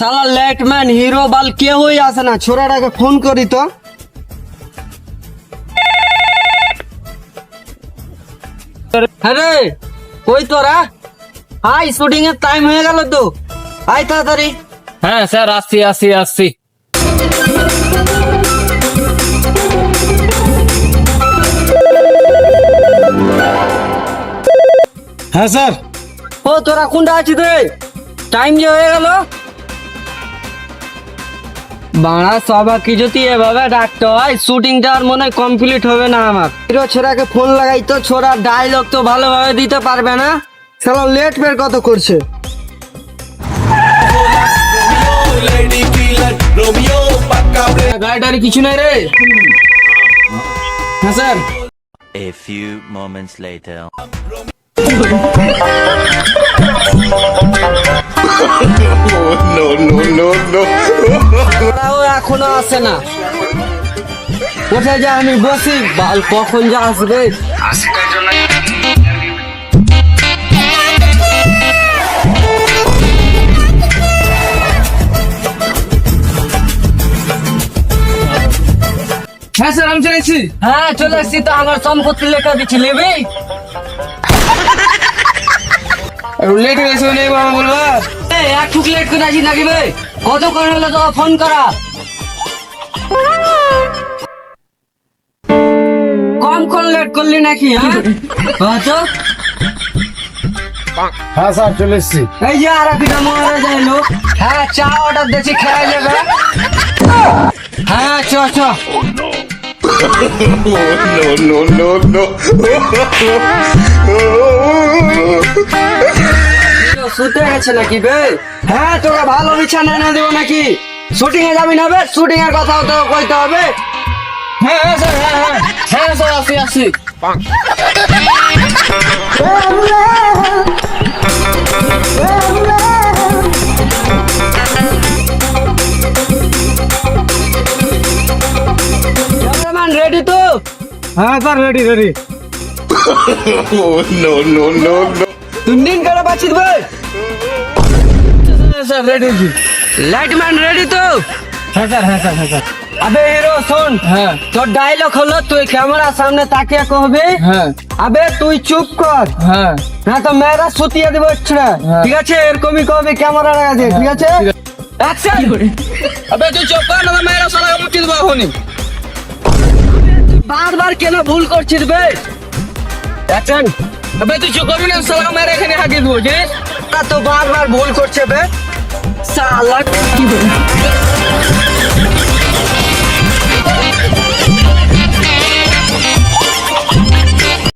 সালা লেটম্যান হিরো বাল কেউই আসে না। ছোড়াটাকে ফোন করি তো। হ্যাঁ রে কই তোরা? আই শুটিং এর টাইম হয়ে গেল তো। আয় তাড়াতাড়ি। হ্যাঁ স্যার আসছি আসছি আসছি। হ্যাঁ স্যার। ও তোরা কোনটা আছিস রে? টাইম যে হয়ে গেল। বাড়া সবা কিছুতেই এভাবে ডাকতে হয় শুটিংটা আর মনে হয় কমপ্লিট হবে না আমার। হিরো ছোড়াকে ফোন লাগাই তো ছোড়ার ডায়লগ তো ভালোভাবে দিতে পারবে না। সালা লেট বের কত করছে? গাড়িটারি কিছু নাই রে। হ্যাঁ sir. A few moments later. No, no. ওরাও এখনও আসে না। কোথায় যা আমি বসি? বাল কখন যা আসবে? হ্যাঁ স্যার আমি চলেছি হ্যাঁ চলে এসছি তো আমার সম্পত্তি লেখা দিচ্ছি নেবি? লেট হয়ে গেছে নেই বাবা বলবা। এই, একটু লেট করে আছি নাকি বে? কত করে হলো তো ফোন করা কম কোন লেট করলি নাকি হ্যাঁ কত হ্যাঁ স্যার চলে এসছি এই যে আর একটা মহারা যাইলো হ্যাঁ চা অর্ডার দিচ্ছি খেয়ে যাবে হ্যাঁ চ চ No, no, no, no. শুতে গেছে নাকি বে? হ্যাঁ তোকে ভালো বিছানা এনে দেবো নাকি? শুটিং এ যাবি না বে? শুটিং এর কথাও তো কইতে হবে। হ্যাঁ হ্যাঁ স্যার হ্যাঁ হ্যাঁ। হ্যাঁ স্যার আসছি ক্যামেরাম্যান রেডি তো? হ্যাঁ sir ready ready Oh, no, no, no, no. তিন দিন করে বাঁচিত বে? স্যার রেডি লাইটম্যান রেডি তো? হ্যাঁ স্যার হ্যাঁ স্যার হ্যাঁ স্যার। আবে হিরো শোন হ্যাঁ। তোর ডায়লগ হলো তুই ক্যামেরার সামনে তাকিয়ে কহবি হ্যাঁ। আবে তুই চুপ কর। হ্যাঁ। না তো মেয়েরা সুতিয়ে দিব ছেড়ে হ্যাঁ। ঠিক আছে এরকমই কবি ক্যামেরা লাগাতে ঠিক আছে? অ্যাকশন আবে তুই চুপ কর না মেয়েরা সালা মুক্তি দেবো এখনই। বারবার কেন ভুল করছিস বে? অ্যাকশন আবে তুই চুপ করবি না সালা মেয়েরা এখানে হাঁকিয়ে দেবো ঠিক তো বারবার ভুল করছে বে। সালা কি বলে